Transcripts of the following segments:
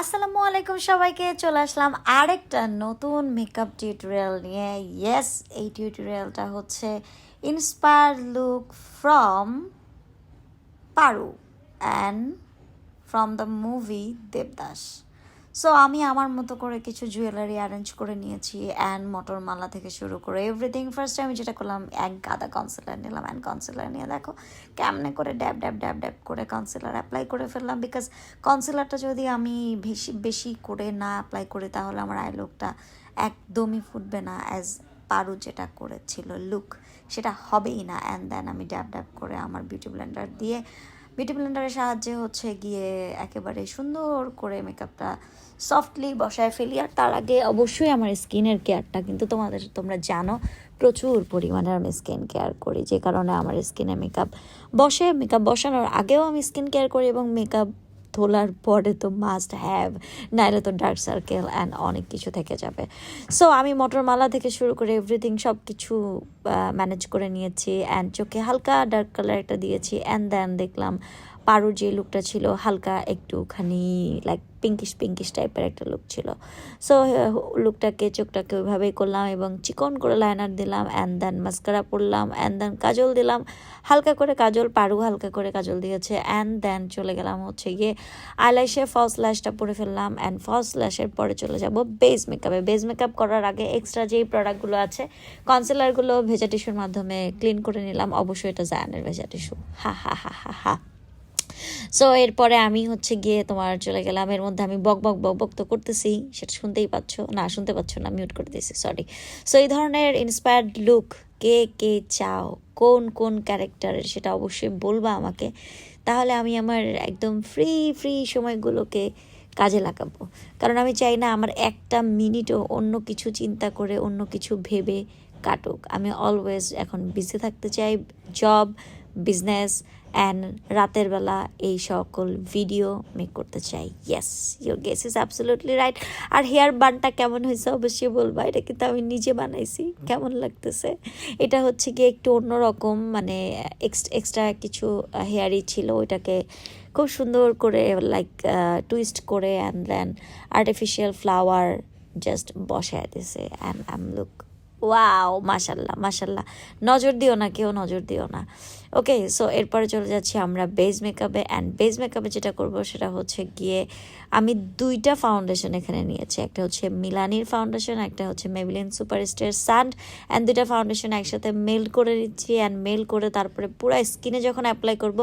আসসালামু আলাইকুম সবাইকে, চলে আসলাম আরেকটা নতুন মেকআপ টিউটোরিয়াল নিয়ে। ইয়েস এই টিউটোরিয়ালটা হচ্ছে inspire look from Paru and from the movie Devdas so আমি আমার মতো করে কিছু জুয়েলারি অ্যারেঞ্জ করে নিয়েছি অ্যান্ড মটর মালা থেকে শুরু করে এভরিথিং ফার্স্টে আমি যেটা করলাম, এক গাদা কনসিলার নিলাম অ্যান্ড কনসিলার নিয়ে দেখো কেমনে করে ড্যাব ড্যাব ড্যাব ড্যাব করে কনসিলার অ্যাপ্লাই করে ফেললাম বিকজ কনসিলারটা যদি আমি বেশি বেশি করে না অ্যাপ্লাই করি তাহলে আমার আই লুকটা একদমই ফুটবে না অ্যাজ পারু যেটা করেছিল লুক সেটা হবেই না অ্যান্ড দেন আমি ড্যাব ড্যাব করে আমার বিউটি ব্লেন্ডার দিয়ে বিউটি ব্লেন্ডারের সাহায্যে হচ্ছে গিয়ে একেবারে সুন্দর করে মেকআপটা সফটলি বসায় ফেলি। আর তার আগে অবশ্যই আমার স্কিনের কেয়ারটা কিন্তু তোমাদের, তোমরা জানো, প্রচুর পরিমাণে আমি স্কিন কেয়ার করি। যে কারণে আমার স্কিনে মেকআপ বসে। মেকআপ বসানোর আগেও আমি স্কিন কেয়ার করি এবং মেকআপ তোলার পরে তো মাস্ট হ্যাভ নাইলে তো ডার্ক সার্কেল অ্যান্ড অনেক কিছু থেকে যাবে। সো আমি মটরমালা থেকে শুরু করে এভরিথিং সব কিছু ম্যানেজ করে নিয়েছি অ্যান্ড চোখে হালকা ডার্ক কালার একটা দিয়েছি অ্যান্ড দেন দেখলাম পারুর যে লুকটা ছিল, হালকা একটুখানি লাইক পিঙ্কিশ পিঙ্কিশ টাইপের একটা লুক ছিল। সো লুকটাকে চোখটাকে ওইভাবেই করলাম এবং চিকন করে লাইনার দিলাম অ্যান্ড দেন মাস্কারা পরলাম অ্যান্ড দেন কাজল দিলাম। হালকা করে কাজল, পারু হালকা করে কাজল দিয়েছে অ্যান্ড দেন চলে গেলাম হচ্ছে গিয়ে আইলাইশে ফলস ল্যাশটা পরে ফেললাম অ্যান্ড ফলস ল্যাশের পরে চলে যাব বেস মেকআপে বেস মেকআপ করার আগে এক্সট্রা যেই প্রোডাক্টগুলো আছে কনসিলারগুলো ভেজা টিস্যুর মাধ্যমে ক্লিন করে নিলাম। অবশ্যই এটা জায়ানের ভেজা টিস্যু হা হা হা হা হা। সো এরপরে আমি হচ্ছে গিয়ে তোমার চলে গেলাম। এর মধ্যে আমি বক বক বক বক তো করতেছি, সেটা শুনতেই পাচ্ছ? না, শুনতে পাচ্ছ না মিউট করে দিয়েছি সরি সো এই ধরনের ইন্সপায়ার্ড লুক কে কে চাও, কোন কোন ক্যারেক্টারের সেটা অবশ্যই বলবা আমাকে। তাহলে আমি আমার একদম ফ্রি ফ্রি সময়গুলোকে কাজে লাগাবো। কারণ আমি চাই না আমার একটা মিনিটও অন্য কিছু চিন্তা করে, অন্য কিছু ভেবে কাটুক। আমি অলওয়েজ এখন বিজি থাকতে চাই জব বিজনেস অ্যান্ড রাতের বেলা এই সকল ভিডিও মেক করতে চাই। Yes your guess is absolutely right R hair বানটা কেমন হয়েছে অবশ্যই বলবা, এটা কিন্তু আমি নিজে বানাইছি, কেমন লাগতেছে? এটা হচ্ছে গিয়ে একটু অন্যরকম মানে এক্সট্রা কিছু হেয়ারই ছিল, ওইটাকে খুব সুন্দর করে লাইক টুইস্ট করে and then artificial flower just বসায় দিছে। অ্যান্ড আম লুক ওয়াও মাশাল্লাহ মাশাল্লাহ। নজর দিও না কেউ, নজর দিও না। ওকে সো এরপরে চলে যাচ্ছি আমরা বেজ মেকআপে অ্যান্ড বেজ মেকআপে যেটা করব সেটা হচ্ছে গিয়ে আমি দুইটা ফাউন্ডেশন এখানে নিয়েছি। একটা হচ্ছে মিলানির ফাউন্ডেশন একটা হচ্ছে মেবিলিন সুপারস্টার সান্ড অ্যান্ড দুইটা ফাউন্ডেশন একসাথে মেল করে নিচ্ছি অ্যান্ড মেল করে তারপরে পুরো স্কিনে যখন অ্যাপ্লাই করব,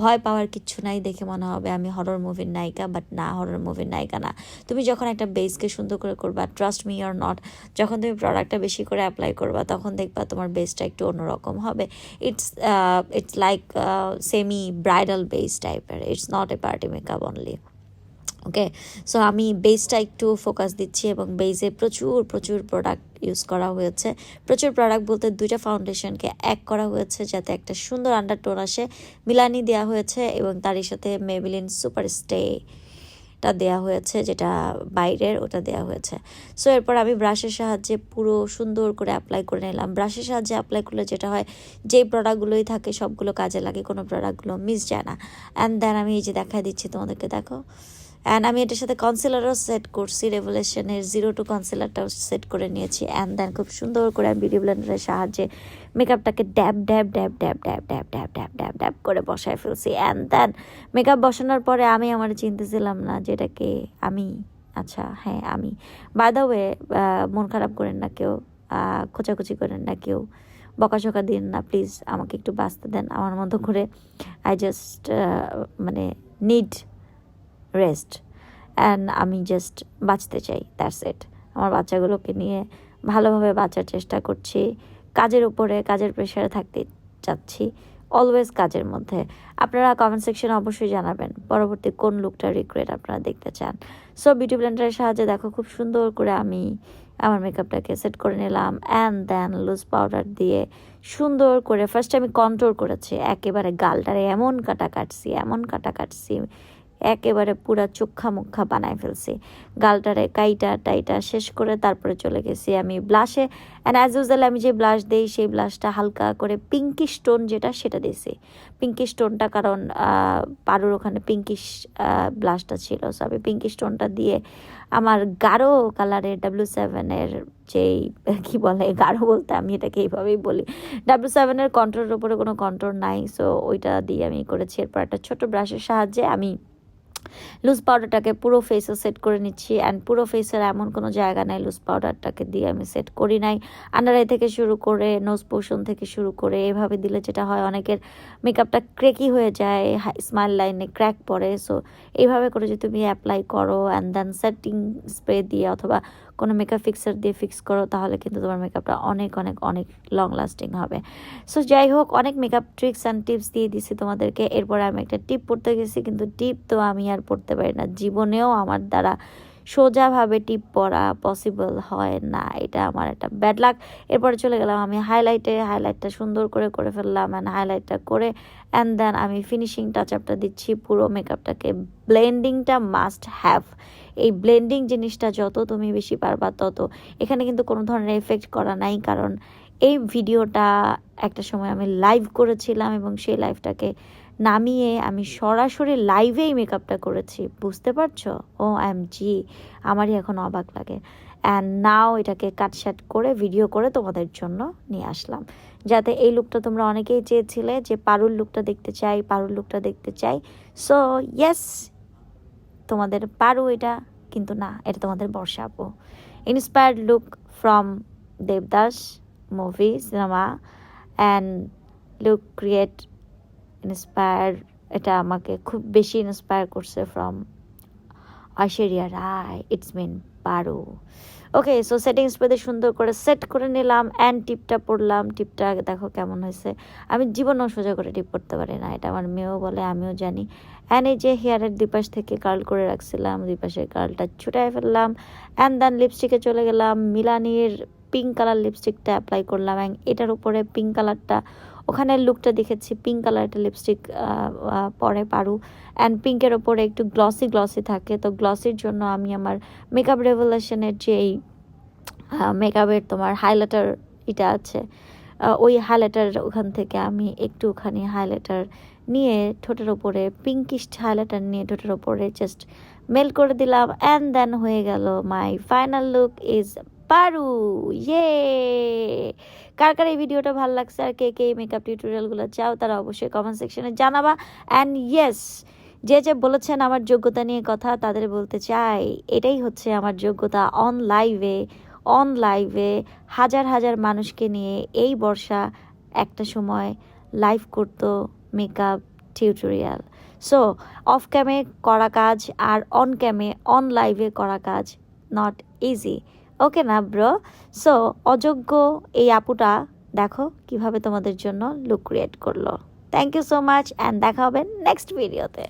ভয় পাওয়ার কিচ্ছু নাই দেখে মনে হবে আমি হরর মুভির নায়িকা বাট না হরর মুভির নায়িকা না। তুমি যখন একটা বেসকে সুন্দর করে করবা ট্রাস্ট মি অর নট যখন তুমি প্রোডাক্টটা বেশি করে অ্যাপ্লাই করবা, তখন দেখবা তোমার বেসটা একটু অন্যরকম হবে। It's it's like semi bridal base টাইপের it's not a party makeup only okay so আমি বেসটা একটু ফোকাস দিচ্ছি এবং বেসে প্রচুর প্রচুর প্রোডাক্ট ইউজ করা হয়েছে। প্রচুর প্রোডাক্ট বলতে দুইটা ফাউন্ডেশনকে এক করা হয়েছে, যাতে একটা সুন্দর আন্ডারটোন আসে। মিলানি দেওয়া হয়েছে এবং তারই সাথে মেবিলিন সুপার স্টে টা দেয়া হয়েছে, যেটা বাইরের ওটা দেয়া হয়েছে। সো এরপর আমি ব্রাশের সাহায্যে পুরো সুন্দর করে অ্যাপ্লাই করে নিলাম। ব্রাশের সাহায্যে অ্যাপ্লাই করলে যেটা হয়, যেই প্রোডাক্টগুলোই থাকে, সবগুলো কাজে লাগে, কোনো প্রোডাক্টগুলো মিস যায় না। অ্যান্ড দেন আমি এই যে দেখা দিচ্ছি তোমাদেরকে, দেখো। অ্যান্ড আমি এটার সাথে কনসিলারও সেট করছি রেভুলেশনের জিরো টু কনসিলারটাও সেট করে নিয়েছি। অ্যান্ড দেন খুব সুন্দর করে আমি বিউটি ব্লেন্ডারের সাহায্যে মেকআপটাকে ড্যাব ড্যাব ড্যাব ড্যাব ড্যাব ড্যাব ড্যাব ড্যাব ড্যাব ড্যাব করে বসায় ফেলছি। অ্যান্ড দেন মেকআপ বসানোর পরে আমি আমার চিনতেছিলাম না যেটাকে আমি আচ্ছা হ্যাঁ আমি। বাই দ্য ওয়ে মন খারাপ করেন না কেউ খোঁচাখুচি করেন না কেউ। বকাঝকা দিন না প্লিজ আমাকে একটু বাঁচতে দেন। আমার মতো করে আই জাস্ট মানে নিড রেস্ট অ্যান্ড আমি জাস্ট বাঁচতে চাই দ্যাটস ইট আমার বাচ্চাগুলোকে নিয়ে ভালোভাবে বাঁচার চেষ্টা করছি, কাজের উপরে, কাজের প্রেশারে থাকতে চাচ্ছি অলওয়েজ কাজের মধ্যে। আপনারা কমেন্ট সেকশনে অবশ্যই জানাবেন, পরবর্তী কোন লুকটা রিক্রিয়েট আপনারা দেখতে চান। সো বিউটি ব্লেন্ডারের সাহায্যে দেখো, খুব সুন্দর করে আমি আমার মেকআপটাকে সেট করে নিলাম অ্যান্ড দেন লুজ পাউডার দিয়ে সুন্দর করে ফার্স্ট আমি কন্ট্রোল করেছি, একেবারে গালটারে এমন কাটা কাটছি, এমন কাটা কাটছি একেবারে পুরা চোখা মুখা বানায় ফেলছি। গালটারে কাইটা টাইটা শেষ করে তারপরে চলে গেছি আমি ব্লাশে। অ্যান্ড অ্যাজ ইউজুয়াল আমি যে ব্লাশ দিই, সেই ব্লাশটা হালকা করে পিঙ্কি স্টোন যেটা, সেটা দিয়েছি। পিঙ্কি স্টোনটা কারণ পারুর ওখানে পিঙ্কিশ ব্লাশটা ছিল। সো আমি পিঙ্কি স্টোনটা দিয়ে আমার গাঢ় কালারের ডাব্লিউ সেভেনের যেই, কি বলে, গাঢ় বলতে আমি এটাকে এইভাবেই বলি। ডাব্লিউ সেভেনের কন্ট্রোলের উপরে কোনো কন্ট্রোল নাই। সো ওইটা দিয়ে আমি করেছি। এরপর একটা ছোট ব্রাশের সাহায্যে আমি লুজ পাউডারটাকে পুরো ফেসে সেট করে নিচ্ছি অ্যান্ড পুরো ফেসের এমন কোনো জায়গা নাই লুজ পাউডারটাকে দিয়ে আমি সেট করি নাই। আন্ডার আই থেকে শুরু করে নোজ পোর্শন থেকে শুরু করে, এভাবে দিলে যেটা হয় অনেকের মেকআপটা ক্রেকি হয়ে যায় স্মাইল লাইনে ক্র্যাক পড়ে। সো এইভাবে করে যদি তুমি অ্যাপ্লাই করো অ্যান্ড দেন সেটিং স্প্রে দিয়ে অথবা কোনো মেকআপ ফিক্সার দিয়ে ফিক্স করো, তাহলে কিন্তু তোমার মেকআপটা অনেক অনেক অনেক লং লাস্টিং হবে। সো যাই হোক অনেক মেকআপ ট্রিক্স অ্যান্ড টিপস দিয়ে দিছি তোমাদেরকে। এরপরে আমি একটা টিপ পড়তে গেছি, কিন্তু টিপ তো আমি আর পড়তে পারি না। জীবনেও আমার দ্বারা সোজাভাবে টিপ পরা পসিবল হয় না। এটা আমার একটা ব্যাড লাক এরপরে চলে গেলাম আমি হাইলাইটে হাইলাইটটা সুন্দর করে করে ফেললাম অ্যান্ড হাইলাইটটা করে অ্যান্ড দেন আমি ফিনিশিং টাচ আপটা দিচ্ছি। পুরো মেকআপটাকে ব্লেন্ডিংটা মাস্ট হ্যাভ এই ব্লেন্ডিং জিনিসটা যত তুমি বেশি পারবা তত। এখানে কিন্তু কোনো ধরনের এফেক্ট করা নাই কারণ এই ভিডিওটা একটা সময় আমি লাইভ করেছিলাম এবং সেই লাইভটাকে নামিয়ে আমি সরাসরি লাইভেই মেকআপটা করেছি। বুঝতে পারছ? ও এম জি আমারই এখন অবাক লাগে। অ্যান্ড নাও এটাকে কাটসাট করে ভিডিও করে তোমাদের জন্য নিয়ে আসলাম। যাতে এই লুকটা তোমরা অনেকেই চেয়েছিলে যে পারুল লুকটা দেখতে চাই, পারুল লুকটা দেখতে চাই। সো ইয়েস তোমাদের পারু এটা, কিন্তু না, এটা তোমাদের Barsha inspired look from Devdas movie cinema and look create inspire এটা আমাকে খুব বেশি ইন্সপায়ার করছে from Aishwarya Rai it's mean Paru okay so setting স্প্রেতে সুন্দর করে সেট করে নিলাম অ্যান্ড টিপটা পড়লাম। টিপটা দেখো কেমন হয়েছে। আমি জীবনও সোজা করে টিপ পড়তে পারি না, এটা আমার মেয়েও বলে, আমিও জানি। অ্যান্ড এই যে হেয়ারের দুই পাশ থেকে কার্ল করে রাখছিলাম, দুই পাশের কার্লটা ছুটাই ফেললাম। অ্যান্ড দেন লিপস্টিকে চলে গেলাম, মিলানির পিঙ্ক কালার লিপস্টিকটা অ্যাপ্লাই করলাম এটার উপরে পিঙ্ক কালারটা ওখানে লুকটা দেখেছি পিঙ্ক কালার একটা লিপস্টিক পরে পারু অ্যান্ড পিঙ্কের ওপরে একটু গ্লসি গ্লসি থাকে, তো গ্লসির জন্য আমি আমার মেকআপ রেভলিউশনের যেই মেকআপের তোমার হাইলাইটার এটা আছে ওই হাইলাইটার ওখান থেকে আমি একটুখানি হাইলাইটার নিয়ে ঠোঁটের ওপরে পিঙ্কিশ হাইলাইটার নিয়ে ঠোঁটের ওপরে জাস্ট মেল করে দিলাম অ্যান্ড দেন হয়ে গেল my final look is Paru ইয়ে কার কার এই ভিডিওটা ভালো লাগছে আর কে কে এই মেকআপ টিউটোরিয়ালগুলো চাও তারা অবশ্যই কমেন্ট সেকশনে জানাবা। অ্যান্ড ইয়েস যে যে বলেছেন আমার যোগ্যতা নিয়ে কথা, তাদের বলতে চাই, এটাই হচ্ছে আমার যোগ্যতা অন লাইভে অন লাইভে হাজার হাজার মানুষকে নিয়ে এই বর্ষা একটা সময় লাইভ করতো মেকআপ টিউটোরিয়াল সো অফ ক্যামে করা কাজ আর অন ক্যামে অন লাইভে করা কাজ নট ইজি ওকে না ব্র সো অযোগ্য এই আপুটা, দেখো কীভাবে তোমাদের জন্য লুক ক্রিয়েট করল। Thank you so much and দেখা হবে নেক্সট ভিডিওতে